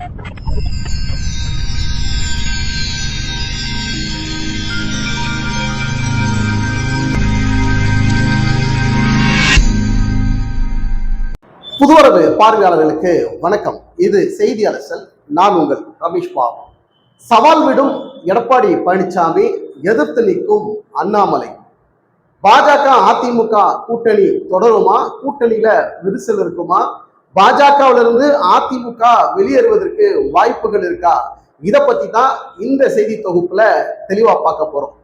புதுவரவு பார்வையாளர்களுக்கு வணக்கம். இது செய்தி அரசல் நான் உங்கள் ரமேஷ் பாபு. சவால் விடும் எடப்பாடி பழனிசாமி எதிர்த்து நிற்கும் அண்ணாமலை. பாஜக அதிமுக கூட்டணி தொடருமா? கூட்டணியில விரிசல் இருக்குமா? பாஜகவிலிருந்து அதிமுக வெளியேறுவதற்கு வாய்ப்புகள் இருக்கா? இதை பத்தி தான் இந்த செய்தி தொகுப்புல தெளிவா பார்க்க போறோம்.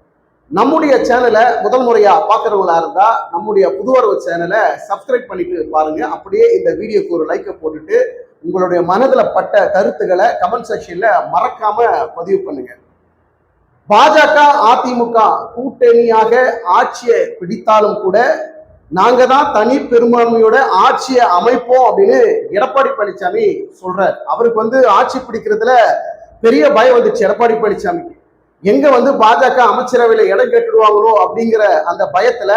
நம்முடைய சேனலை முதல் முறையா பாக்குறவங்களா இருந்தா நம்முடைய புதுவரவு சேனலை சப்ஸ்கிரைப் பண்ணிட்டு பாருங்க. அப்படியே இந்த வீடியோக்கு ஒரு லைக்கை போட்டுட்டு உங்களுடைய மனதில் பட்ட கருத்துக்களை கமெண்ட் செக்ஷன்ல மறக்காம பதிவு பண்ணுங்க. பாஜக அதிமுக கூட்டணியாக ஆட்சியை பிடித்தாலும் கூட நாங்க தான் தனி பெரும்பான்மையோட ஆட்சியை அமைப்போம் அப்படின்னு எடப்பாடி பழனிசாமி சொல்றார். அவருக்கு வந்து ஆட்சி பிடிக்கிறதுல பெரிய பயம் வந்துச்சு எடப்பாடி பழனிசாமிக்கு. எங்க வந்து பாஜக அமைச்சரவையில இடம் கேட்டுடுவாங்களோ அப்படிங்கிற அந்த பயத்துல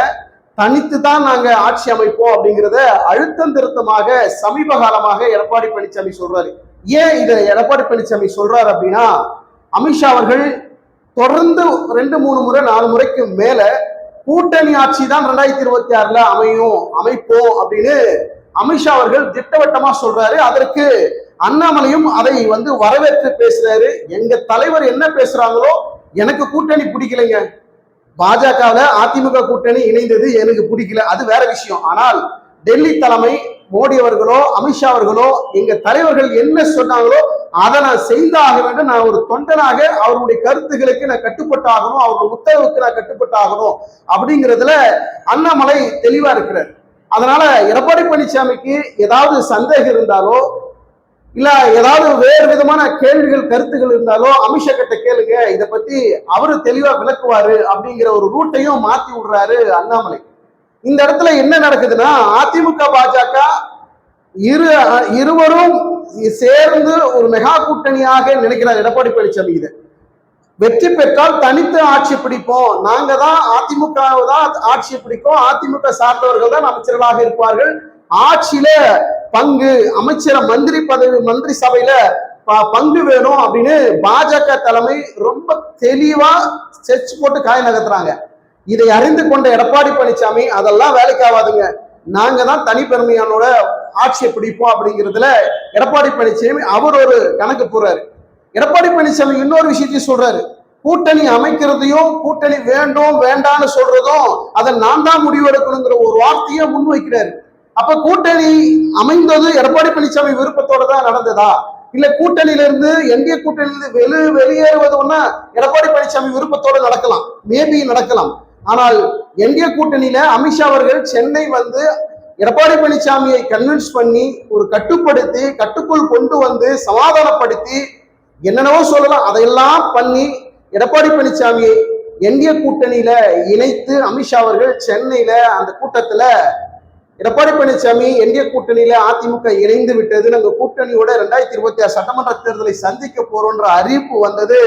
தனித்து தான் நாங்க ஆட்சி அமைப்போம் அப்படிங்கிறத அழுத்தம் திருத்தமாக சமீப காலமாக எடப்பாடி பழனிசாமி சொல்றாரு. ஏன் இதை எடப்பாடி பழனிசாமி சொல்றாரு அப்படின்னா அமித்ஷா அவர்கள் தொடர்ந்து ரெண்டு மூணு முறை நாலு முறைக்கு மேல கூட்டணி ஆட்சி தான் ரெண்டாயிரத்தி இருபத்தி ஆறுல அமையும் அமைப்போம் அப்படின்னு அமித்ஷா அவர்கள் திட்டவட்டமா சொல்றாரு. அதற்கு அண்ணாமலையும் அதை வந்து வரவேற்று பேசுறாரு. எங்க தலைவர் என்ன பேசுறாங்களோ எனக்கு கூட்டணி பிடிக்கலைங்க. பாஜகவில் அதிமுக கூட்டணி இணைந்தது எனக்கு பிடிக்கல. அது வேற விஷயம். ஆனால் டெல்லி தலைமை மோடி அவர்களோ அமித்ஷா அவர்களோ எங்க தலைவர்கள் என்ன சொன்னாங்களோ அதை நான் செய்தாக வேண்டும். நான் ஒரு தொண்டனாக அவருடைய கருத்துகளுக்கு நான் கட்டுப்பட்டாகணும் அவருடைய உத்தரவுக்கு நான் கட்டுப்பட்டாகணும் அப்படிங்கிறதுல அண்ணாமலை தெளிவா இருக்கிறார். அதனால எடப்பாடி பழனிசாமிக்கு ஏதாவது சந்தேகம் இருந்தாலோ இல்ல ஏதாவது வேறு விதமான கேள்விகள் கருத்துகள் இருந்தாலோ அமித்ஷா கிட்ட கேளுங்க. இதை பத்தி அவரு தெளிவா விளக்குவாரு அப்படிங்கிற ஒரு ரூட்டையும் மாத்தி விடுறாரு அண்ணாமலை. இந்த இடத்துல என்ன நடக்குதுன்னா அதிமுக பாஜக இரு இருவரும் சேர்ந்து ஒரு மெகா கூட்டணியாக நினைக்கிறார் எடப்பாடி பழனிசாமி இது. வெற்றி பெற்றால் தனித்து ஆட்சி பிடிப்போம். நாங்க தான் அதிமுக தான் ஆட்சி பிடிக்கும் அதிமுக சார்ந்தவர்கள் தான் அமைச்சர்களாக இருப்பார்கள். ஆட்சியில பங்கு அமைச்சர மந்திரி பதவி மந்திரி சபையில பங்கு வேணும் அப்படின்னு பாஜக தலைமை ரொம்ப தெளிவா செச் போட்டு காய நகர்த்துறாங்க. இதை அறிந்து கொண்ட எடப்பாடி பழனிசாமி அதெல்லாம் வேலைக்கு ஆகாதுங்க. நாங்க தான் தனிப்பெருமையானோட ஆட்சியை பிடிப்போம் அப்படிங்கிறதுல எடப்பாடி பழனிசாமி அவர் ஒரு கணக்கு போடுறாரு. எடப்பாடி பழனிசாமி இன்னொரு விஷயத்தையும் சொல்றாரு. கூட்டணி அமைக்கிறதையும் கூட்டணி வேண்டும் வேண்டான்னு சொல்றதும் அதை நான் தான் முடிவெடுக்கணுங்கிற ஒரு வார்த்தையை முன்வைக்கிறாரு. அப்ப கூட்டணி அமைந்தது எடப்பாடி பழனிசாமி விருப்பத்தோட தான் நடந்ததா? இல்ல கூட்டணியில இருந்து என்டிஏ கூட்டணியிலிருந்து வெளி வெளியேறுவது ஒன்னா எடப்பாடி பழனிசாமி விருப்பத்தோட நடக்கலாம்? மேபி நடக்கலாம். ஆனால் என்டிஏ கூட்டணியில அமித்ஷா அவர்கள் சென்னை வந்து எடப்பாடி பழனிசாமியை கன்வின்ஸ் பண்ணி ஒரு கட்டுப்படுத்தி கட்டுக்குள் கொண்டு வந்து சமாதானப்படுத்தி என்னென்னவோ சொல்லலாம் அதையெல்லாம் பண்ணி எடப்பாடி பழனிசாமியை என்டிஏ கூட்டணியில இணைத்து அமித்ஷா அவர்கள் சென்னையில அந்த கூட்டத்துல எடப்பாடி பழனிசாமி என்டிஏ கூட்டணியில அதிமுக இணைந்து விட்டது நாங்க கூட்டணியோட ரெண்டாயிரத்தி இருபத்தி ஆறு சட்டமன்ற தேர்தலை சந்திக்க போறோம்ன்ற அறிவிப்பு வந்தது.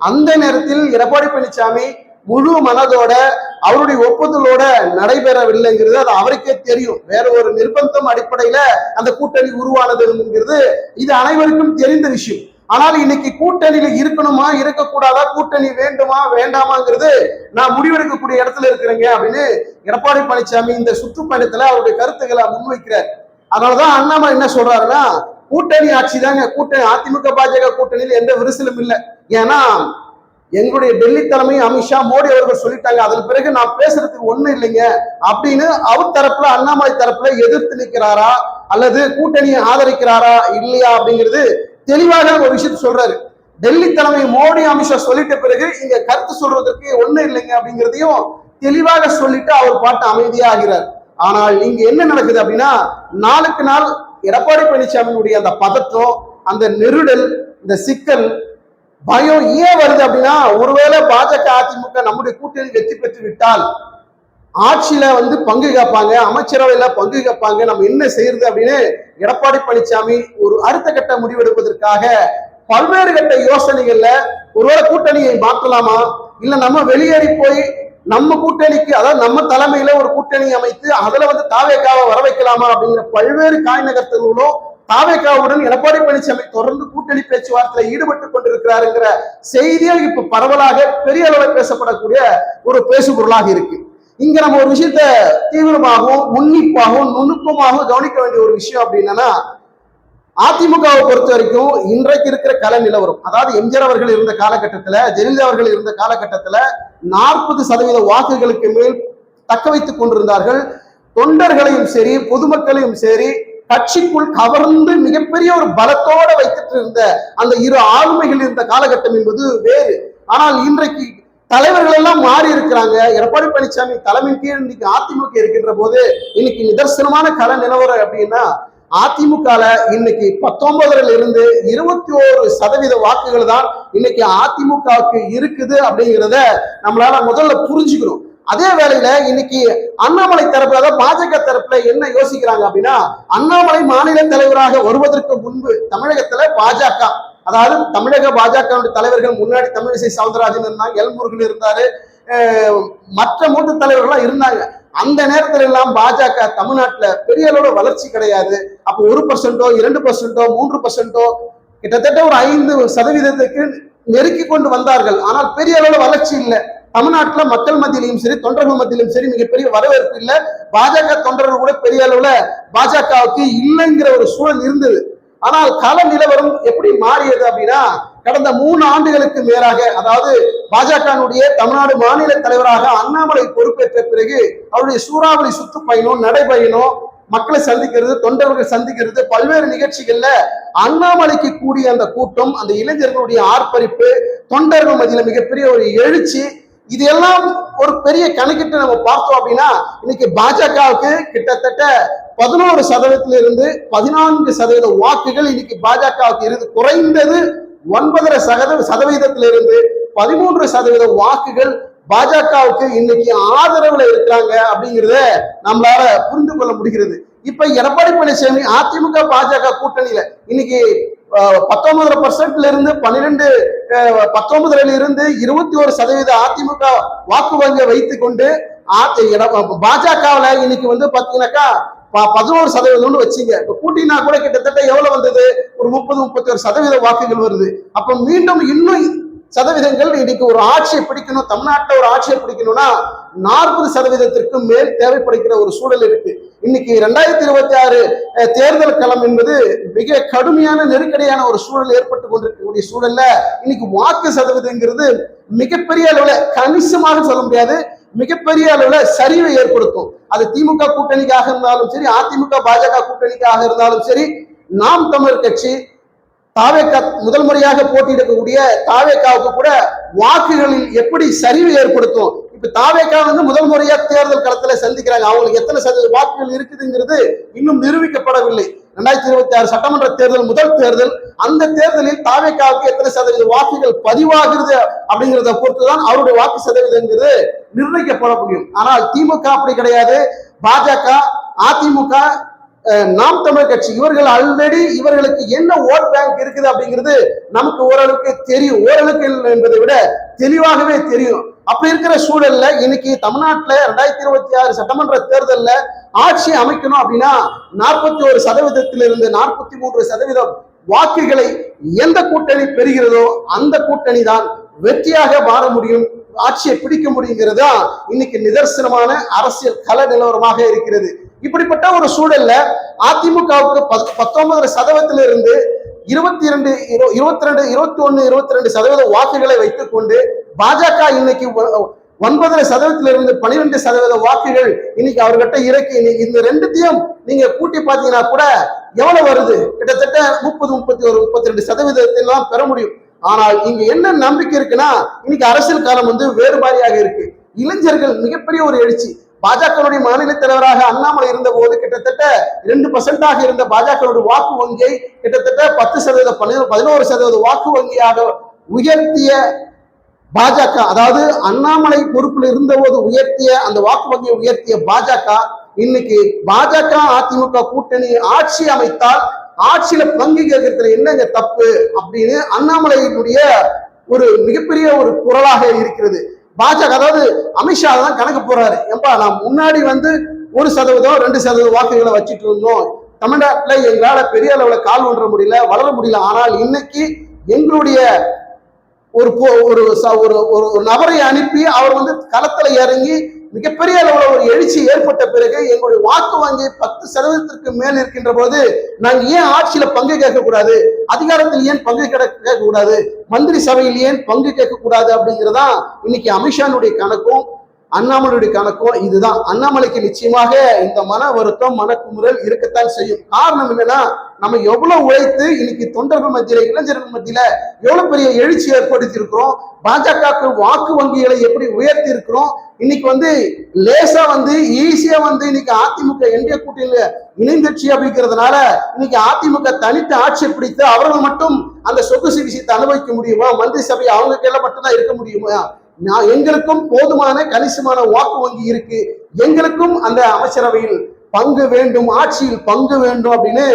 அந்த நேரத்தில் எடப்பாடி பழனிசாமி முழு மனதோட அவருடைய ஒப்புதலோட நடைபெறவில்லைங்கிறது அது அவருக்கே தெரியும். வேற ஒரு நிர்பந்தம் அடிப்படையில அந்த கூட்டணி உருவானதுங்கிறது இது அனைவருக்கும் தெரிந்த விஷயம். ஆனால் இன்னைக்கு கூட்டணியில இருக்கணுமா இருக்கக்கூடாதா கூட்டணி வேண்டுமா வேண்டாமாங்கிறது நான் முடிவெடுக்கக்கூடிய இடத்துல இருக்கிறேங்க அப்படின்னு எடப்பாடி பழனிசாமி இந்த சுற்றுப்பயணத்துல அவருடைய கருத்துக்களை முன்வைக்கிறார். அதனாலதான் அண்ணாமலை என்ன சொல்றாருன்னா கூட்டணி ஆட்சி தாங்க கூட்டணி அதிமுக பாஜக கூட்டணியில் எந்த விரிசலும் இல்லை. ஏன்னா எங்களுடைய டெல்லி தலைமை அமித்ஷா மோடி அவர்கள் சொல்லிட்டாங்க. அதன் பிறகு நான் பேசுறதுக்கு ஒண்ணு இல்லைங்க. அப்படின்னு அவர் தரப்புல அண்ணாமலை தரப்புல எதிர்த்து நிற்கிறாரா அல்லது கூட்டணியை ஆதரிக்கிறாரா? இல்லையா? அப்படிங்கிறது தெளிவாக ஒரு விஷயத்த சொல்றாரு. டெல்லி தலைமை மோடி அமித்ஷா சொல்லிட்ட பிறகு இங்க கருத்து சொல்றதுக்கு ஒண்ணு இல்லைங்க அப்படிங்கிறதையும் தெளிவாக சொல்லிட்டு அவர் பாட்டு அமைதியா ஆகிறார். ஆனால் இங்க என்ன நடக்குது அப்படின்னா நாளுக்கு நாள் எடப்பாடி பழனிசாமியினுடைய அந்த பதற்றம் அந்த நெருடல் இந்த சிக்கல் பயம் ஏன் வருது அப்படின்னா ஒருவேளை பாஜக அதிமுக நம்முடைய கூட்டணி வெற்றி பெற்று விட்டால் ஆட்சியில வந்து பங்கு கேட்பாங்க அமைச்சரவையில பங்கு கேட்பாங்க நம்ம என்ன செய்யறது அப்படின்னு எடப்பாடி பழனிசாமி ஒரு அடுத்த கட்ட முடிவெடுப்பதற்காக பல்வேறு கட்ட யோசனைகள்ல ஒருவேளை கூட்டணியை மாற்றலாமா? இல்ல நம்ம வெளியேறி போய் நம்ம கூட்டணிக்கு அதாவது நம்ம தலைமையில ஒரு கூட்டணி அமைத்து அதுல வந்து தாவேக்காவை வர வைக்கலாமா அப்படிங்கிற பல்வேறு காய் நகர்த்தல்களும் தாவேகாவுடன் எடப்பாடி பழனிசாமி தொடர்ந்து கூட்டணி பேச்சுவார்த்தையில் ஈடுபட்டு கொண்டிருக்கிறாருங்கிற செய்திகள் இப்ப பரவலாக பெரிய அளவில் பேசப்படக்கூடிய ஒரு பேசுபொருளாக இருக்கு. இங்க நம்ம ஒரு விஷயத்த தீவிரமாகவும் உன்னிப்பாகவும் நுணுக்கமாகவும் கவனிக்க வேண்டிய ஒரு விஷயம் அப்படின்னா அதிமுகவை பொறுத்த வரைக்கும் இன்றைக்கு இருக்கிற கல நிலவரம் அதாவது எம்ஜிஆர் அவர்கள் இருந்த காலகட்டத்துல ஜெயலலிதா அவர்கள் இருந்த காலகட்டத்துல நாற்பது சதவீத வாக்குகளுக்கு மேல் தக்க வைத்துக் கொண்டிருந்தார்கள். தொண்டர்களையும் சரி பொதுமக்களையும் சரி கட்சிக்குள் கவர்ந்து மிகப்பெரிய ஒரு பலத்தோட வைத்துட்டு இருந்த அந்த இரு ஆளுமைகள் இருந்த காலகட்டம் என்பது வேறு. ஆனால் இன்றைக்கு தலைவர்கள் எல்லாம் மாறி இருக்கிறாங்க. எடப்பாடி பழனிசாமி தலைமையின் கீழ் இன்னைக்கு அதிமுக இருக்கின்ற போது இன்னைக்கு நிதர்சனமான கல நிலவரம் அப்படின்னா அதிமுகல இன்னைக்கு பத்தொன்பதுல இருந்து இருபத்தி ஓரு சதவீத வாக்குகள் தான் இன்னைக்கு அதிமுகவுக்கு இருக்குது அப்படிங்கிறத நம்மளால முதல்ல புரிஞ்சுக்கணும். அதே வேளையில இன்னைக்கு அண்ணாமலை தரப்புல அதாவது பாஜக தரப்புல என்ன யோசிக்கிறாங்க அப்படின்னா அண்ணாமலை மாநில தலைவராக வருவதற்கு முன்பு தமிழகத்துல பாஜக அதாவது தமிழக பாஜக தலைவர்கள் முன்னாடி தமிழிசை சவுந்தரராஜன் இருந்தாங்க எல் முருகன் இருந்தாரு மற்ற மூத்த தலைவர்கள்லாம் இருந்தாங்க. அந்த நேரத்துல எல்லாம் பாஜக தமிழ்நாட்டுல பெரிய அளவுல வளர்ச்சி கிடையாது. அப்போ ஒரு பர்சன்டோ இரண்டு பர்சன்டோ மூன்று பர்சன்டோ கிட்டத்தட்ட ஒரு ஐந்து சதவீதத்துக்கு நெருக்கி கொண்டு வந்தார்கள். ஆனால் பெரிய அளவுல வளர்ச்சி இல்லை. தமிழ்நாட்டில் மக்கள் மத்தியிலையும் சரி தொண்டர்கள் மத்தியிலும் சரி மிகப்பெரிய வரவேற்பு இல்லை. பாஜக தொண்டர்கள் கூட பெரிய அளவுல பாஜகவுக்கு இல்லைங்கிற ஒரு சூழல் இருந்தது. ஆனால் கால நிலவரம் எப்படி மாறியது அப்படின்னா கடந்த மூணு ஆண்டுகளுக்கு மேலாக அதாவது பாஜகனுடைய தமிழ்நாடு மாநில தலைவராக அண்ணாமலை பொறுப்பேற்ற பிறகு அவருடைய சூறாவளி சுற்றுப்பயணம் நடைபயணம் மக்களை சந்திக்கிறது தொண்டர்கள் சந்திக்கிறது பல்வேறு நிகழ்ச்சிகள்ல அண்ணாமலைக்கு கூடிய அந்த கூட்டம் அந்த இளைஞர்களுடைய ஆர்ப்பரிப்பு தொண்டர்கள் மத்தியில மிகப்பெரிய ஒரு எழுச்சி இது எல்லாம் ஒரு பெரிய கணக்கிட்டு நம்ம பார்த்தோம் அப்படின்னா இன்னைக்கு பாஜகவுக்கு கிட்டத்தட்ட பதினோரு சதவீதத்திலிருந்து இருந்து பதினான்கு சதவீத வாக்குகள் இன்னைக்கு பாஜகவுக்கு இருந்து குறைந்தது ஒன்பதரை சதவீத சதவீதத்திலிருந்து பதிமூன்று சதவீத வாக்குகள் பாஜகவுக்கு இன்னைக்கு ஆதரவுல இருக்கிறாங்க அப்படிங்கிறத நம்மளால புரிந்து கொள்ள முடிகிறது. இப்ப எடப்பாடி பழனிசாமி அதிமுக பாஜக கூட்டணியில இன்னைக்கு பத்தொன்பதரை பர்சன்ட்ல இருந்து பன்னிரெண்டு பத்தொன்பதுல இருந்து இருபத்தி ஒரு சதவீத அதிமுக வாக்கு வங்கியை வைத்துக் கொண்டு பாஜகவில் இன்னைக்கு வந்து பாத்தீங்கன்னாக்கா பதினோரு சதவீதம்னு வச்சுங்க. இப்ப கூட்டினா கூட கிட்டத்தட்ட எவ்வளவு வந்தது? ஒரு முப்பது முப்பத்தி ஒரு சதவீத வாக்குகள் வருது. அப்ப மீண்டும் இன்னும் சதவீதங்கள் இன்னைக்கு ஒரு ஆட்சியை பிடிக்கணும் தமிழ்நாட்டில் ஒரு ஆட்சியை பிடிக்கணும்னா நாற்பது சதவீதத்திற்கு மேல் தேவைப்படுகிற ஒரு சூழல் இருக்கு. இன்னைக்கு ரெண்டாயிரத்தி இருபத்தி ஆறு தேர்தல் களம் என்பது மிக கடுமையான நெருக்கடியான ஒரு சூழல் ஏற்பட்டு கொண்டிருக்கக்கூடிய சூழல்ல இன்னைக்கு வாக்கு சதவீதங்கிறது மிகப்பெரிய அளவுல கணிசமாக சொல்ல முடியாது மிகப்பெரிய அளவுல சரிவை ஏற்படுத்தும். அது திமுக கூட்டணிக்காக இருந்தாலும் சரி அதிமுக பாஜக கூட்டணிக்காக இருந்தாலும் சரி நாம் தமிழர் கட்சி தாவேக்கா முதல் முறையாக போட்டியிடக்கூடிய தாவேக்காவுக்கு கூட வாக்குகளில் எப்படி சரிவு ஏற்படுத்தும்? இப்ப தாவேக்கா வந்து முதல் முறையா தேர்தல் களத்துல சந்திக்கிறாங்க. அவங்களுக்கு எத்தனை சதவீத வாக்குகள் இருக்குதுங்கிறது இன்னும் நிரூபிக்கப்படவில்லை. ரெண்டாயிரத்தி இருபத்தி ஆறு சட்டமன்ற தேர்தல் முதல் தேர்தல் அந்த தேர்தலில் தாவேக்காவுக்கு எத்தனை சதவீத வாக்குகள் பதிவாகிறது அப்படிங்கிறத பொறுத்துதான் அவருடைய வாக்கு சதவீதங்கிறது நிர்ணயிக்கப்பட முடியும். ஆனால் திமுக அப்படி கிடையாது. பாஜக அதிமுக நாம் தமிழ் கட்சி இவர்கள் ஆல்ரெடி இவர்களுக்கு என்ன ஓட் பேங்க் இருக்குது அப்படிங்கிறது நமக்கு ஓரளவுக்கு தெரியும். ஓரளவுக்கு என்பதை விட தெளிவாகவே தெரியும். அப்படி இருக்கிற சூழல்ல இன்னைக்கு தமிழ்நாட்டில் ரெண்டாயிரத்தி இருபத்தி ஆறு சட்டமன்ற தேர்தலில் ஆட்சி அமைக்கணும் அப்படின்னா நாற்பத்தி ஒரு சதவீதத்திலிருந்து நாற்பத்தி மூன்று சதவீதம் வாக்குகளை எந்த கூட்டணி பெறுகிறதோ அந்த கூட்டணி தான் வெற்றியாக மாற முடியும் ஆட்சியை பிடிக்க முடியுங்கிறதா இன்னைக்கு நிதர்சனமான அரசியல் கல நிலவரமாக இருக்கிறது. இப்படிப்பட்ட ஒரு சூழல்ல அதிமுகவுக்கு பத்தொன்பது சதவீதத்தில இருந்து இருபத்தி இரண்டு இருபத்தி ரெண்டு இருபத்தி ஒன்னு இருபத்தி ரெண்டு சதவீத வாக்குகளை வைத்துக் கொண்டு பாஜக இன்னைக்கு ஒன்பதரை சதவீதத்தில இருந்து பனிரெண்டு சதவீத வாக்குகள் இன்னைக்கு அவர்கிட்ட இறக்கி இந்த ரெண்டுத்தையும் நீங்க கூட்டி பாத்தீங்கன்னா கூட எவ்வளவு வருது? கிட்டத்தட்ட முப்பது முப்பத்தி ஒரு முப்பத்தி ரெண்டு சதவீதத்தெல்லாம் பெற முடியும். ஆனால் இங்க என்ன நம்பிக்கை இருக்குன்னா இன்னைக்கு அரசியல் காலம் வந்து வேறு மாதிரியாக இருக்கு. இளைஞர்கள் மிகப்பெரிய ஒரு எழுச்சி. பாஜகவுடைய மாநில தலைவராக அண்ணாமலை இருந்த போது கிட்டத்தட்ட இரண்டு பர்சன்டாக இருந்த பாஜகவுடைய வாக்கு வங்கியை கிட்டத்தட்ட பத்து சதவீத பதினோரு சதவீத வாக்கு வங்கியாக உயர்த்திய பாஜக அதாவது அண்ணாமலை பொறுப்பில் இருந்தபோது உயர்த்திய அந்த வாக்கு வங்கியை உயர்த்திய பாஜக இன்னைக்கு பாஜக அதிமுக கூட்டணி ஆட்சி அமைத்தால் ஆட்சியில பங்கு கேட்கறதுல என்னங்க தப்பு அப்படின்னு அண்ணாமலையினுடைய ஒரு மிகப்பெரிய ஒரு குரலாக இருக்கிறது. பாஜக அதாவது அமித்ஷா தான் கணக்கு போறாரு ஏன்பா நான் முன்னாடி வந்து ஒரு சதவீதம் ரெண்டு சதவீதம் வாக்குகளை வச்சுட்டு இருந்தோம். தமிழ்நாட்டில் எங்களால் பெரிய அளவில் கால் ஒன்ற முடியல வளர முடியல. ஆனால் இன்னைக்கு எங்களுடைய ஒரு ஒரு ச- ஒரு ஒரு ஒரு நபரை அனுப்பி அவர் வந்து களத்தில் இறங்கி மிகப்பெரிய அளவுல ஒரு எழுச்சி ஏற்பட்ட பிறகு எங்களுடைய வாக்கு வங்கி பத்து சதவீதத்திற்கு மேல் இருக்கின்ற போது நாங்க ஏன் ஆட்சியில பங்கு கேட்கக்கூடாது அதிகாரத்தில் ஏன் பங்கு கேட்க கேட்கக்கூடாது மந்திரி சபையில் ஏன் பங்கு கேட்கக்கூடாது அப்படிங்கிறதா இன்னைக்கு அமித்ஷானுடைய கணக்கும் அண்ணாமலையுடைய கணக்கும் இதுதான். அண்ணாமலைக்கு நிச்சயமாக இந்த மன வருத்தம் மனக்குமுறல் இருக்கத்தான் செய்யும். காரணம் என்னன்னா நம்ம எவ்வளவு உழைத்து இன்னைக்கு தொண்டர்கள் மத்தியில இளைஞர்கள் மத்தியில எவ்வளவு பெரிய எழுச்சி ஏற்படுத்தி இருக்கிறோம் பாஜகவுக்கு வாக்கு வங்கிகளை எப்படி உயர்த்தி இருக்கிறோம் இன்னைக்கு வந்து லேசா வந்து ஈஸியா வந்து இன்னைக்கு அதிமுக என்டிஏ கூட்டணியில இணைந்தட்சி அப்படிங்கிறதுனால இன்னைக்கு அதிமுக தனித்து ஆட்சி பிடித்து அவர்கள் மட்டும் அந்த சொகுசு விஷயத்தை அனுபவிக்க முடியுமா? மந்திரி சபை அவங்க கையில மட்டும்தான் இருக்க முடியுமா? நான் எங்களுக்கும் போதுமான கணிசமான வாக்கு வங்கி இருக்கு. எங்களுக்கும் அந்த அமைச்சரவையில் பங்கு வேண்டும் ஆட்சியில் பங்கு வேண்டும் அப்படின்னு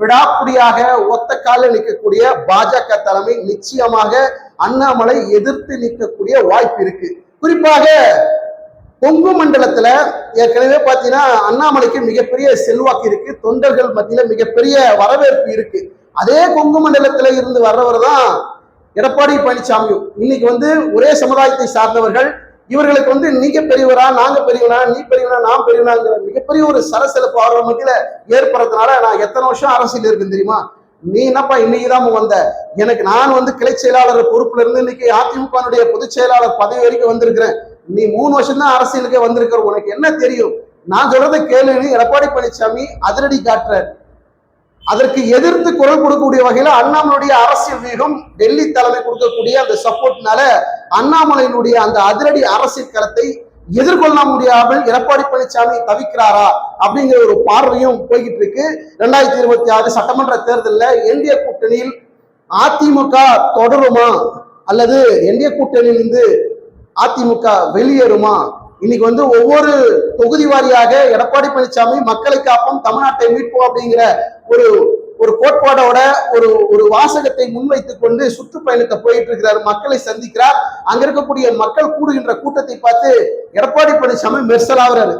விடாப்பிடியாக ஒத்த காலில் நிற்கக்கூடிய பாஜக தலைமை நிச்சயமாக அண்ணாமலை எதிர்த்து நிற்கக்கூடிய வாய்ப்பு இருக்கு. குறிப்பாக கொங்கு மண்டலத்துல ஏற்கனவே பாத்தீங்கன்னா அண்ணாமலைக்கு மிகப்பெரிய செல்வாக்கு இருக்கு. தொண்டர்கள் மத்தியில மிகப்பெரிய வரவேற்பு இருக்கு. அதே கொங்கு மண்டலத்துல இருந்து வர்றவர் தான் எடப்பாடி பழனிசாமியும் இன்னைக்கு வந்து ஒரே சமுதாயத்தை சார்ந்தவர்கள் இவர்களுக்கு வந்து நீங்க பெரியவரா நாங்க பெரியவனா நீ பெரியவனா நான் பெரியவனாங்கிற மிகப்பெரிய ஒரு சரசலப்பு ஆர்வம் மத்தியில ஏற்படுறதுனால நான் எத்தனை வருஷம் அரசியல் இருக்கேன் தெரியுமா? நீ என்னப்பா இன்னைக்கு தான் வந்த? எனக்கு நான் வந்து கிளை செயலாளர் பொறுப்புல இருந்து இன்னைக்கு அதிமுகனுடைய பொதுச் செயலாளர் பதவி வரைக்கும் வந்திருக்கிறேன். நீ மூணு வருஷம் தான் அரசியலுக்கு வந்திருக்கிற. உனக்கு என்ன தெரியும்? நான் சொல்றதை கேளுன்னு எடப்பாடி பழனிசாமி அதிரடி காட்டுற அதற்கு எதிர்த்து குரல் கொடுக்கக்கூடிய வகையில அண்ணாமலையுடைய அரசியல் வீகம் டெல்லி தலைமை கொடுக்கக்கூடிய அந்த சப்போர்ட்னால அண்ணாமலையினுடைய அந்த அதிரடி அரசியல் களத்தை எதிர்கொள்ள முடியாமல் எடப்பாடி பழனிசாமி தவிக்கிறாரா அப்படிங்கிற ஒரு பார்வையும் போய்கிட்டு இருக்கு. ரெண்டாயிரத்தி இருபத்தி ஆறு சட்டமன்ற தேர்தலில் என்டிய கூட்டணியில் அதிமுக தொடருமா? அல்லது என்டிய கூட்டணியிலிருந்து அதிமுக வெளியேறுமா? இன்னைக்கு வந்து ஒவ்வொரு தொகுதி வாரியாக எடப்பாடி பழனிசாமி மக்களை காப்போம் தமிழ்நாட்டை மீட்போம் அப்படிங்கிற ஒரு ஒரு கோட்பாடோட ஒரு ஒரு வாசகத்தை முன்வைத்துக் கொண்டு சுற்றுப்பயணத்தை போயிட்டு இருக்கிறார் மக்களை சந்திக்கிறார். அங்க இருக்கக்கூடிய மக்கள் கூடுகின்ற கூட்டத்தை பார்த்து எடப்பாடி பழனிசாமி மெர்சலாகிறாரு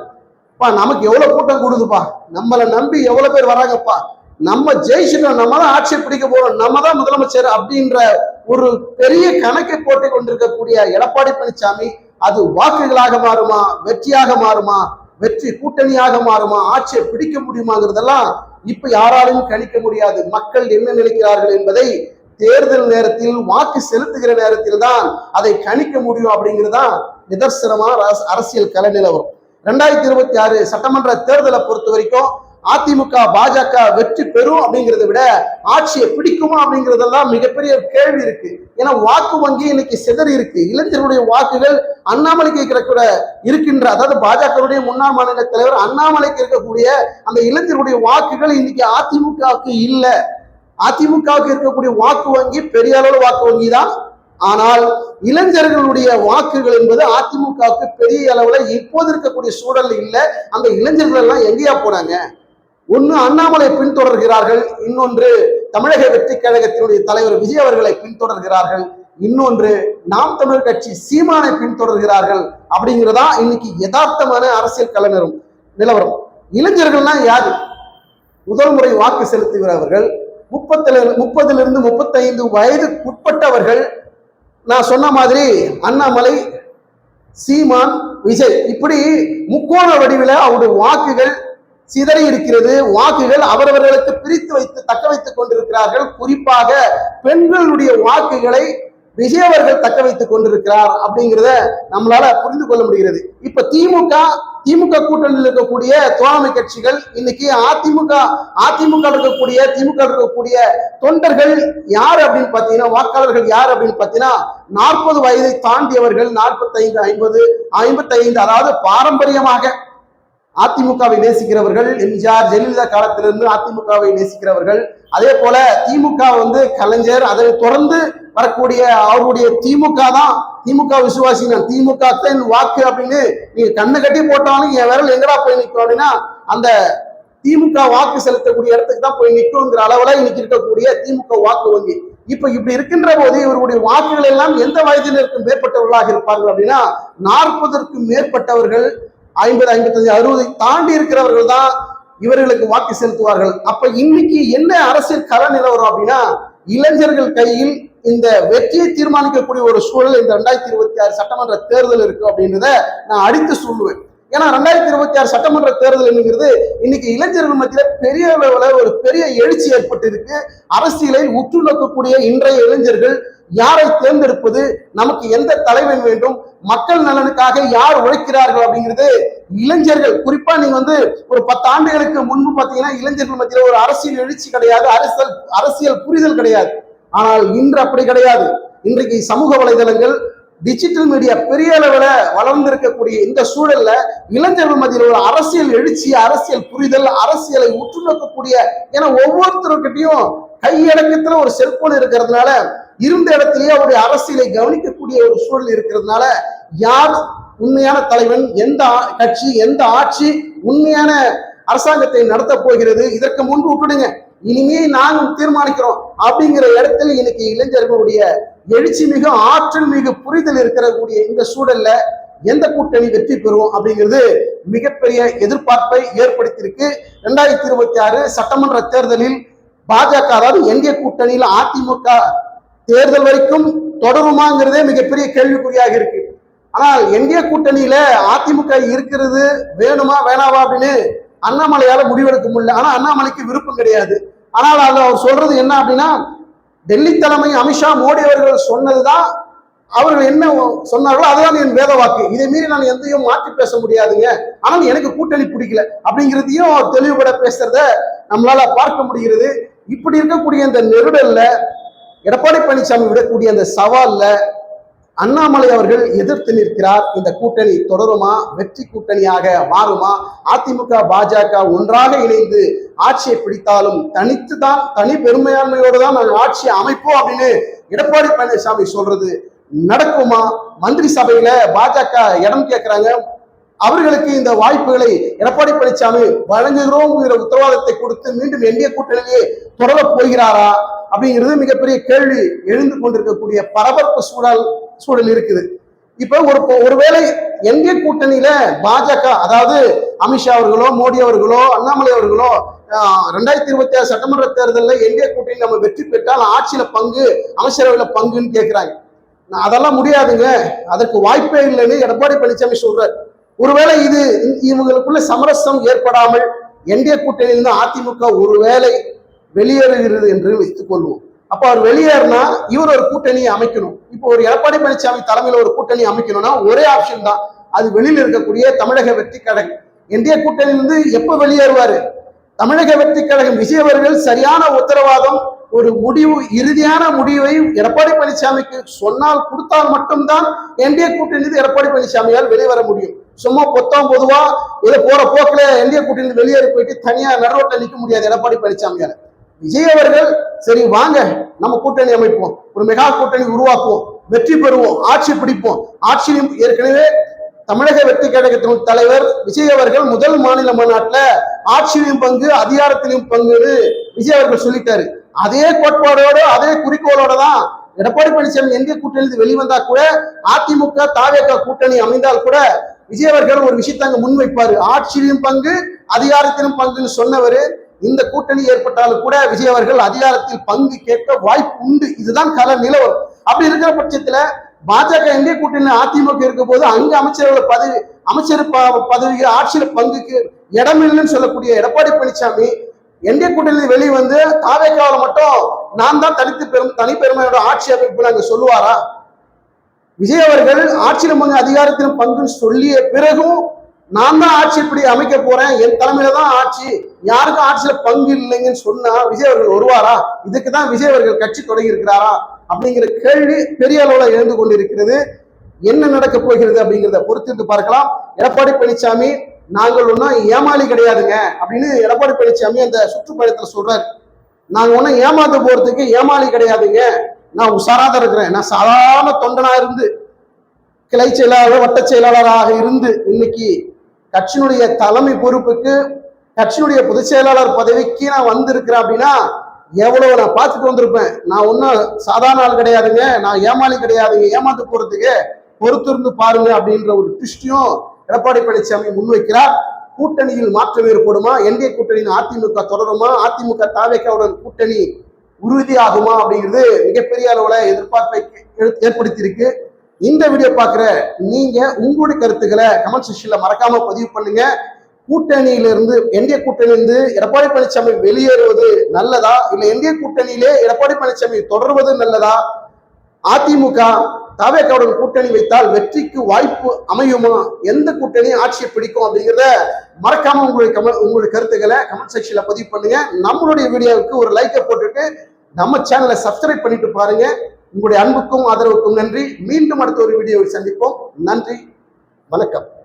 பா நமக்கு எவ்வளவு கூட்டம் கூடுதுப்பா? நம்மளை நம்பி எவ்வளவு பேர் வராங்கப்பா? நம்ம ஜெயிச்சிட்டோம் நம்ம தான் ஆட்சியை பிடிக்க போறோம் நம்ம தான் முதலமைச்சர் அப்படின்ற ஒரு பெரிய கணக்கை போட்டு கொண்டிருக்கக்கூடிய எடப்பாடி பழனிசாமி அது வாக்குகளாக மாறுமா வெற்றியாக மாறுமா வெற்றி கூட்டணியாக மாறுமா ஆட்சியை பிடிக்க முடியுமாங்கிறதெல்லாம் இப்ப யாராலும் கணிக்க முடியாது. மக்கள் என்ன நினைக்கிறார்கள் என்பதை தேர்தல் நேரத்தில் வாக்கு செலுத்துகிற நேரத்தில் தான் அதை கணிக்க முடியும் அப்படிங்கிறதான் நிதர்சனமா அரசியல் கலை நிலவரம் ரெண்டாயிரத்தி இருபத்தி ஆறு சட்டமன்ற தேர்தலை பொறுத்த வரைக்கும் அதிமுக பாஜக வெற்றி பெறும் அப்படிங்கிறத விட ஆட்சியை பிடிக்குமா அப்படிங்கிறதெல்லாம் மிகப்பெரிய கேள்வி இருக்கு. ஏன்னா வாக்கு வங்கி இன்னைக்கு சிதறி இருக்கு. இளைஞர்களுடைய வாக்குகள் அண்ணாமலைக்கு கூட இருக்கின்ற அதாவது பாஜகவுடைய முன்னாள் மாநில தலைவர் அண்ணாமலைக்கு இருக்கக்கூடிய அந்த இளைஞருடைய வாக்குகள் இன்னைக்கு அதிமுகவுக்கு இல்ல. அதிமுகவுக்கு இருக்கக்கூடிய வாக்கு வங்கி பெரிய அளவு வாக்கு வங்கி தான். ஆனால் இளைஞர்களுடைய வாக்குகள் என்பது அதிமுகவுக்கு பெரிய அளவுல இப்போது இருக்கக்கூடிய சூழல் இல்லை. அந்த இளைஞர்கள் எல்லாம் எங்கேயா போனாங்க? ஒன்று அண்ணாமலை பின்தொடர்கிறார்கள் இன்னொன்று தமிழக வெற்றி கழகத்தினுடைய தலைவர் விஜய் அவர்களை பின்தொடர்கிறார்கள் இன்னொன்று நாம் தமிழர் கட்சி சீமானை பின்தொடர்கிறார்கள் அப்படிங்கிறதா இன்னைக்கு யதார்த்தமான அரசியல் கலைஞரும் நிலவரம். இளைஞர்கள்னா யாரு? முதல் முறை வாக்கு செலுத்துகிறவர்கள் முப்பத்துல முப்பதிலிருந்து முப்பத்தைந்து வயதுக்குட்பட்டவர்கள் நான் சொன்ன மாதிரி அண்ணாமலை சீமான் விஜய் இப்படி முக்கோண வடிவில் அவருடைய வாக்குகள் சிதறி இருக்கிறது. வாக்குகள் அவரவர்களுக்கு பிரித்து வைத்து தக்க வைத்துக் கொண்டிருக்கிறார்கள். குறிப்பாக பெண்களுடைய வாக்குகளை விஜய் அவர்கள் தக்க வைத்துக் கொண்டிருக்கிறார் அப்படிங்கிறத நம்மளால புரிந்து கொள்ள முடிகிறது. இப்ப திமுக திமுக கூட்டணியில் இருக்கக்கூடிய தோழமை கட்சிகள் இன்னைக்கு அதிமுக அதிமுக இருக்கக்கூடிய திமுக இருக்கக்கூடிய தொண்டர்கள் யார் அப்படின்னு பாத்தீங்கன்னா வாக்காளர்கள் யார் அப்படின்னு பாத்தீங்கன்னா நாற்பது வயதை தாண்டியவர்கள் நாற்பத்தைந்து ஐம்பது ஐம்பத்தைந்து அதாவது பாரம்பரியமாக அதிமுகவை நேசிக்கிறவர்கள் எம்ஜிஆர் ஜெயலலிதா காலத்திலிருந்து அதிமுகவை நேசிக்கிறவர்கள். அதே போல திமுக வந்து கலைஞர் அதை தொடர்ந்து வரக்கூடிய அவருடைய திமுக தான் திமுக விசுவாசிங்க திமுக தான் வாக்கு அப்படின்னு நீங்க கண்ணு கட்டி போட்டாலும் என் விரல் எங்கடா போய் நிற்கும் அப்படின்னா அந்த திமுக வாக்கு செலுத்தக்கூடிய இடத்துக்கு தான் போய் நிற்குங்கிற அளவுல இன்னைக்கு இருக்கக்கூடிய திமுக வாக்கு வங்கி. இப்ப இப்படி இருக்கின்ற போது இவருடைய வாக்குகள் எல்லாம் எந்த வயதினருக்கு மேற்பட்டவர்களாக இருப்பார்கள் அப்படின்னா நாற்பதற்கும் மேற்பட்டவர்கள் ஐம்பது ஐம்பத்தஞ்சு அறுபது தாண்டி இருக்கிறவர்கள் தான் இவர்களுக்கு வாக்கு செலுத்துவார்கள். அப்ப இன்னைக்கு என்ன அரசியல் கள நிலவரம் அப்படின்னா இளைஞர்கள் கையில் இந்த வெற்றியை தீர்மானிக்கக்கூடிய ஒரு சூழல் இந்த ரெண்டாயிரத்தி இருபத்தி ஆறு சட்டமன்ற தேர்தல் இருக்கு அப்படின்றத நான் அடித்து சொல்லுவேன். ஏன்னா ரெண்டாயிரத்தி இருபத்தி ஆறு சட்டமன்ற தேர்தல் என்னங்கிறது இன்னைக்கு இளைஞர்கள் மத்தியில பெரிய அளவுல ஒரு பெரிய எழுச்சி ஏற்பட்டு இருக்கு அரசியலை உற்று நோக்கக்கூடிய இன்றைய இளைஞர்கள் யாரை தேர்ந்தெடுப்பது? நமக்கு எந்த தலைவன் வேண்டும்? மக்கள் நலனுக்காக யார் உழைக்கிறார்கள் அப்படிங்கிறது இளைஞர்கள். குறிப்பா நீங்க வந்து ஒரு பத்து ஆண்டுகளுக்கு முன்பு பாத்தீங்கன்னா இளைஞர்கள் மத்தியில ஒரு அரசியல் எழுச்சி கிடையாது அரசியல் அரசியல் புரிதல் கிடையாது. ஆனால் இன்று அப்படி கிடையாது. இன்றைக்கு சமூக வலைதளங்கள் டிஜிட்டல் மீடியா பெரிய அளவில் வளர்ந்திருக்கக்கூடிய இந்த சூழல்ல இளைஞர்கள் மத்தியில் ஒரு அரசியல் எழுச்சி அரசியல் புரிதல் அரசியலை உற்று நோக்கக்கூடிய ஏன்னா ஒவ்வொருத்தருக்கிட்டையும் கையடக்கத்துல ஒரு செல்போன் இருக்கிறதுனால இருந்த இடத்திலேயே அவருடைய அரசியலை கவனிக்கக்கூடிய ஒரு சூழல் இருக்கிறதுனால யார் உண்மையான தலைவன் எந்த கட்சி எந்த ஆட்சி உண்மையான அரசாங்கத்தை நடத்த போகிறது இதற்கு முன்பு விட்டுடுங்க. இனிமே நாங்கள் தீர்மானிக்கிறோம் அப்படிங்கிற இடத்துல இன்னைக்கு இளைஞர்களுடைய எழுச்சி மிக ஆற்றல் மிக புரிதல் இருக்கிறக்கூடிய இந்த சூழல்ல எந்த கூட்டணி வெற்றி பெறும் அப்படிங்கிறது மிகப்பெரிய எதிர்பார்ப்பை ஏற்படுத்தியிருக்கு. ரெண்டாயிரத்தி இருபத்தி ஆறு சட்டமன்ற தேர்தலில் பாஜக அதாவது என்டிஏ கூட்டணியில் அதிமுக தேர்தல் வரைக்கும் தொடருமாங்கிறதே மிகப்பெரிய கேள்விக்குறியாக இருக்கு. ஆனால் என்டிஏ கூட்டணியில அதிமுக இருக்கிறது வேணுமா வேணாவா அப்படின்னு அண்ணாமலையால முடிவெடுக்க முடியல. ஆனா அண்ணாமலைக்கு விருப்பம் கிடையாது. ஆனால் அது அவர் சொல்றது என்ன அப்படின்னா டெல்லி தலைமை அமித்ஷா மோடி அவர்கள் சொன்னதுதான் அவர்கள் என்ன சொன்னார்களோ அதுதான் என் வேத வாக்கு. இதை மீறி நான் எந்தையும் மாற்றி பேச முடியாதுங்க. ஆனால் எனக்கு கூட்டணி பிடிக்கல அப்படிங்கிறதையும் தெளிவுபட பேசுறத நம்மளால பார்க்க முடிகிறது. இப்படி இருக்கக்கூடிய இந்த நெருடல்ல எடப்பாடி பழனிசாமி விடக்கூடிய அந்த சவால்ல அண்ணாமலை அவர்கள் எதிர்த்து நிற்கிறார். இந்த கூட்டணி தொடருமா? வெற்றி கூட்டணியாக மாறுமா? அதிமுக பாஜக ஒன்றாக இணைந்து ஆட்சியை பிடித்தாலும் தனித்து தான் தனி பெருமையாண்மையோடு தான் நாங்கள் ஆட்சியை அமைப்போம் அப்படின்னு எடப்பாடி பழனிசாமி சொல்றது. நடக்குமா? மந்திரி சபையில பாஜக இடம் கேட்கிறாங்க அவர்களுக்கு இந்த வாய்ப்புகளை எடப்பாடி பழனிசாமி வழங்குகிறோம் உத்தரவாதத்தை கொடுத்து மீண்டும் என்டிஏ கூட்டணியிலே தொடர போகிறாரா அப்படிங்கிறது மிகப்பெரிய கேள்வி எழுந்து கொண்டிருக்கக்கூடிய பரபரப்பு சூழல் சூழல் இருக்குது. இப்ப ஒரு ஒருவேளை என்டிஏ கூட்டணியில பாஜக அதாவது அமித்ஷா அவர்களோ மோடி அவர்களோ அண்ணாமலை அவர்களோ ரெண்டாயிரத்தி இருபத்தி ஆறு சட்டமன்ற தேர்தலில் என்டிஏ கூட்டணி நம்ம வெற்றி பெற்றால் ஆட்சியில பங்கு அமைச்சரவையில பங்குன்னு கேட்கிறாங்க அதெல்லாம் முடியாதுங்க. அதற்கு வாய்ப்பே இல்லைன்னு எடப்பாடி பழனிசாமி சொல்றாரு. ஒருவேளை இது இவங்களுக்குள்ள சமரசம் ஏற்படாமல் என்டிஏ கூட்டணியிலிருந்து அதிமுக ஒருவேளை வெளியேறுகிறது என்று வைத்துக் கொள்வோம். அப்ப அவர் வெளியேறினா இவர் ஒரு கூட்டணியை அமைக்கணும். இப்போ ஒரு எடப்பாடி பழனிசாமி தலைமையில் ஒரு கூட்டணி அமைக்கணும்னா ஒரே ஆப்ஷன் தான். அது வெளியில் இருக்கக்கூடிய தமிழக வெற்றி கழகம். என்டிஏ கூட்டணியிலிருந்து எப்ப வெளியேறுவாரு? தமிழக வெற்றி கழகம் விஜய் அவர்கள் சரியான உத்தரவாதம் ஒரு முடிவு இறுதியான முடிவை எடப்பாடி பழனிசாமிக்கு சொன்னால் கொடுத்தால் மட்டும்தான் என்டிஏ கூட்டணி எடப்பாடி பழனிசாமியால் வெளிவர முடியும். சும்மா பொத்தாம் பொதுவா இதை போற போக்குல என்டிஏ கூட்டணி வெளியேறி போயிட்டு தனியா நடுரோட்டில் நிற்க முடியாது எடப்பாடி பழனிசாமியால். விஜய் அவர்கள் சரி வாங்க நம்ம கூட்டணி அமைப்போம். ஒரு மெகா கூட்டணி உருவாக்குவோம். வெற்றி பெறுவோம். ஆட்சி பிடிப்போம். ஆட்சியும் ஏற்கனவே தமிழக வெற்றி கழகத்தின் தலைவர் விஜய் அவர்கள் முதல் மாநில மாநாட்டில் ஆட்சியிலும் பங்கு அதிகாரத்திலும் பங்குன்னு விஜய் அவர்கள் சொல்லிட்டாரு. அதே கோட்பாடோட அதே குறிக்கோளோட தான் எடப்பாடி பழனிசாமி எந்த கூட்டணி வெளிவந்தா கூட அதிமுக தாவேக கூட்டணி அமைந்தால் கூட விஜய் அவர்கள் ஒரு விஷயத்தை அங்க முன்வைப்பாரு. ஆட்சியிலும் பங்கு அதிகாரத்திலும் பங்குன்னு சொன்னவர் இந்த கூட்டணி ஏற்பட்டாலும் கூட விஜய் அவர்கள் அதிகாரத்தில் பங்கு கேட்க வாய்ப்பு உண்டு. இதுதான் கல நிலவரம். அப்படி இருக்கிற பட்சத்துல பாஜக எங்கே கூட்டணி அதிமுக இருக்க போது அங்க அமைச்சர்கள் பதவி அமைச்சர் ப- பதவி ஆட்சியில பங்குக்கு இடமில்லைன்னு சொல்லக்கூடிய எடப்பாடி பழனிசாமி என்டிஏ கூட்டணி வெளியே வந்து தாவேக்காவில் மட்டும் நான் தான் தனித்து பெரும் தனிப்பெருமையோட ஆட்சி அமைப்பு அங்கே சொல்லுவாரா? விஜய் அவர்கள் ஆட்சியிலும் பங்கு அதிகாரத்திலும் பங்குன்னு சொல்லிய பிறகும் நான் தான் ஆட்சி இப்படி அமைக்க போறேன் என் தலைமையில தான் ஆட்சி யாருக்கும் ஆட்சியில பங்கு இல்லைங்கன்னு சொன்னா விஜய் அவர்கள் வருவாரா? இதுக்கு தான் விஜய் அவர்கள் கட்சி தொடங்கி இருக்கிறாரா? அப்படிங்கிற கேள்வி பெரிய அளவுல எழுந்து கொண்டிருக்கிறது. என்ன நடக்க போகிறது அப்படிங்கிறத பொறுத்திருந்து பார்க்கலாம். எடப்பாடி பழனிசாமி நாங்கள் ஒன்றும் ஏமாளி கிடையாதுங்க அப்படின்னு எடப்பாடி பழனிசாமி அந்த சுற்றுப்பயணத்தில் சொல்றாரு. நாங்கள் ஒன்றும் ஏமாந்து போறதுக்கு ஏமாளி கிடையாதுங்க. நான் உஷாராக தான் இருக்கிறேன். நான் சாதாரண தொண்டனா இருந்து கிளை செயலாளர் வட்ட செயலாளராக இருந்து இன்னைக்கு கட்சியினுடைய தலைமை பொறுப்புக்கு கட்சியினுடைய பொதுச் செயலாளர் பதவிக்கு நான் வந்திருக்கிறேன் அப்படின்னா எவ்வளவு நான் பார்த்துட்டு வந்திருப்பேன். நான் ஒன்றும் சாதாரண ஆள் கிடையாதுங்க. நான் ஏமாளி கிடையாதுங்க. ஏமாந்து போறதுக்கு பொறுத்திருந்து பாருங்க அப்படின்ற ஒரு ட்விஸ்டையும் எடப்பாடி பழனிசாமி முன்வைக்கிறார். கூட்டணியில் மாற்றம் ஏற்படுமா? என்டிஏ கூட்டணியின் அதிமுக தொடருமா? அதிமுக தாவேக்காவுடன் கூட்டணி உறுதியாகுமா அப்படிங்கிறது மிகப்பெரிய அளவுல எதிர்பார்ப்பை ஏற்படுத்தியிருக்கு. இந்த வீடியோ பார்க்குற நீங்க உங்களுடைய கருத்துக்களை கமெண்ட் செக்ஷன்ல மறக்காம பதிவு பண்ணுங்க. கூட்டணியிலிருந்து என்டிஏ கூட்டணியிலிருந்து எடப்பாடி பழனிசாமி வெளியேறுவது நல்லதா? இல்லை என்டிஏ கூட்டணியிலே எடப்பாடி பழனிசாமி தொடர்வது நல்லதா? அதிமுக தாவேக்காவுடன் கூட்டணி வைத்தால் வெற்றிக்கு வாய்ப்பு அமையுமா? எந்த கூட்டணி ஆட்சியை பிடிக்கும் அப்படிங்கிறத மறக்காம உங்களுடைய கமெண்ட் உங்களுடைய கருத்துக்களை கமெண்ட் செக்ஷன்ல பதிவு பண்ணுங்க. நம்மளுடைய வீடியோவுக்கு ஒரு லைக்கை போட்டுட்டு நம்ம சேனலை சப்ஸ்கிரைப் பண்ணிட்டு பாருங்க. உங்களுடைய அன்புக்கும் ஆதரவுக்கும் நன்றி. மீண்டும் அடுத்த ஒரு வீடியோவில் சந்திப்போம். நன்றி. வணக்கம்.